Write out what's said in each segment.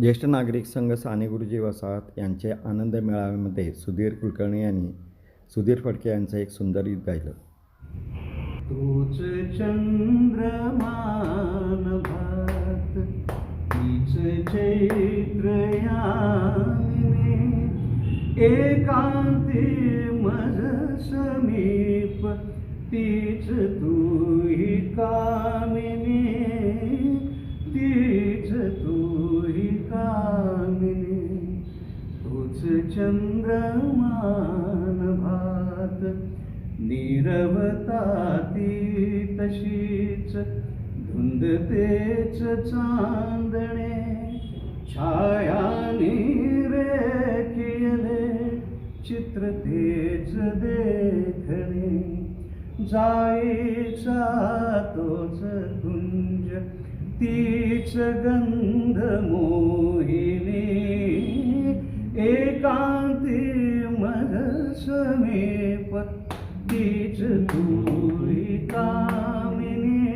ज्येष्ठ नागरिक संघ साने गुरुजी वसाहत यांचे आनंद मेळाव्यामध्ये सुधीर कुलकर्णी यांनी सुधीर फडके यांचं एक सुंदर गीत गायलं. तूच चंद्रमान भात तीच चैत्र एकांती मज समीप तीच तूही का चंद्रमान भात. निरवताती तशीच धुंद तेच चांदणे छाया केले चित्र तेच देखणे. जायचा तोच कुंज तीच गंध मोहिनी. एकांती मग समीप तीच तुई कामिनी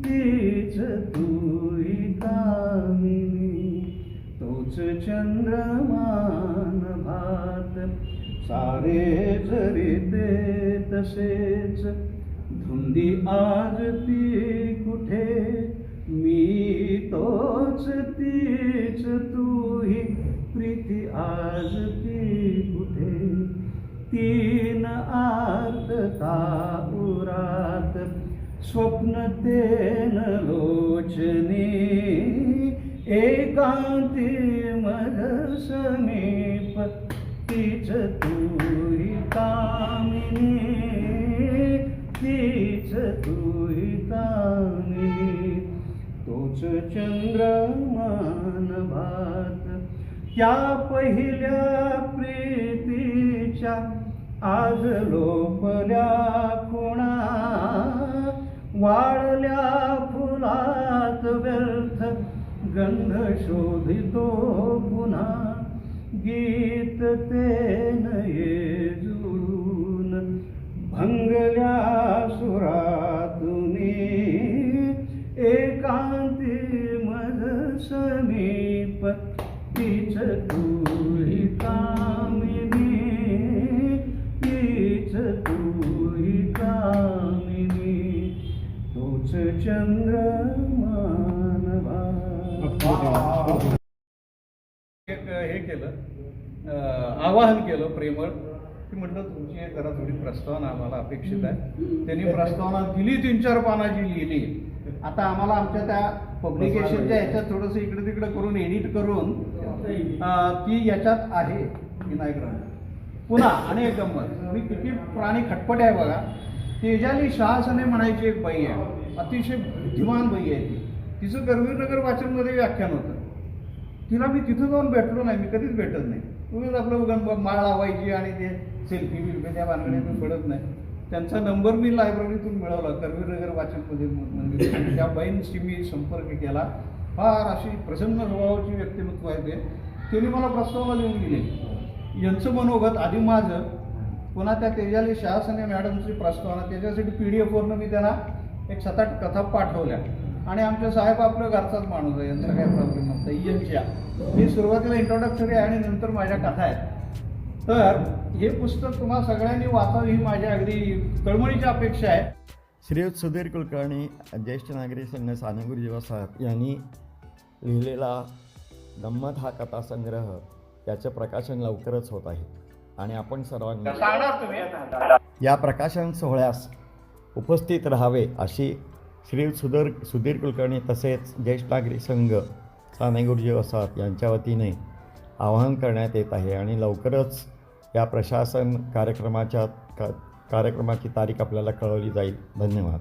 तीच तुई कामिनी. तोच चंद्रमान भात सारे जरी ते तसेच. धुंदी आज ती कुठे? मी तोच तीच तू ती आज ती कुठे? तीन आर्तता उरात स्वप्न तेन लोचनी एकांती मध समीप तीच तुही कामिनी तीच तुही कामिनी. तोच चंद्रमान भात त्या पहिल्या प्रीतीच्या आज लोपल्या खुणा वाळल्या फुलात व्यर्थ गंध शोधितो पुन्हा. गीत ते नये जुळून भंगल्या सुरातुनी एकांती मध समीप तीच तुही कामिनी तीच तुही कामिनी तोच चंद्रमान एक हे केलं आवाहन केलं प्रेमळ की म्हटलं तुमची जरा थोडी प्रस्तावना आम्हाला अपेक्षित आहे. त्यांनी प्रस्तावना दिली तीन चार पानाची लिहिली. आता आम्हाला आमच्या त्या पब्लिकेशनच्या ह्याच्यात थोडंसं इकडे तिकडे करून एडिट करून अं, ती याच्यात आहे विनायक राणे. पुन्हा आणि एक गंमत. मी किती प्राणी खटपट आहे बघा. तेजाली शहासने म्हणायची एक बाई आहे. अतिशय बुद्धिमान बाई आहे ती. तिचं गरवीरनगर वाचनमध्ये व्याख्यान होतं. तिला मी तिथं जाऊन भेटलो नाही मी कधीच भेटत नाही. उगीच आपलं उगन माळ लावायची आणि ते सेल्फी बिल्फी त्या भानगडीतून पडत नाही. त्यांचा नंबर मी लायब्ररीतून मिळवला करवीरनगर वाचनमध्ये मंदिर. त्या बाईंशी मी संपर्क केला. फार अशी प्रसन्न स्वभावाची व्यक्तिमत्व आहे ते. त्यांनी मला प्रस्तावना लिहून दिली. यांचं मनोगत आधी माझं. पुन्हा त्या तेजाली शासने मॅडमची प्रस्तावना त्याच्यासाठी पी डी एफवरनं मी त्यांना एक सात आठ कथा पाठवल्या. आणि आमच्या साहेब आपलं घरचाच माणूस आहे यांचा काही प्रॉब्लेम नव्हता. यांच्या. मी सुरुवातीला इंट्रोडक्टरी आहे आणि नंतर माझ्या कथा आहेत. तर हे पुस्तक तुम्हा सगळ्यांनी वाचावं ही माझी अगदी तळमळीची अपेक्षा आहे. श्रीयुत सुधीर कुलकर्णी ज्येष्ठ नागरिक संघ साने गुरुजी वसाहत यांनी लिहिलेला गंमत हा कथासंग्रह त्याचं प्रकाशन लवकरच होत आहे आणि आपण सर्वांनी या प्रकाशन सोहळ्यास उपस्थित राहावे अशी श्री सुधीर सुधीर कुलकर्णी तसेच ज्येष्ठ नागरिक संघ साने गुरुजी वसाहत यांच्या वतीने आवाहन करण्यात येत आहे आणि लवकरच या प्रशासन कार्यक्रमाच्या का कार्यक्रमाची तारीख आपल्याला कळवली जाईल. धन्यवाद.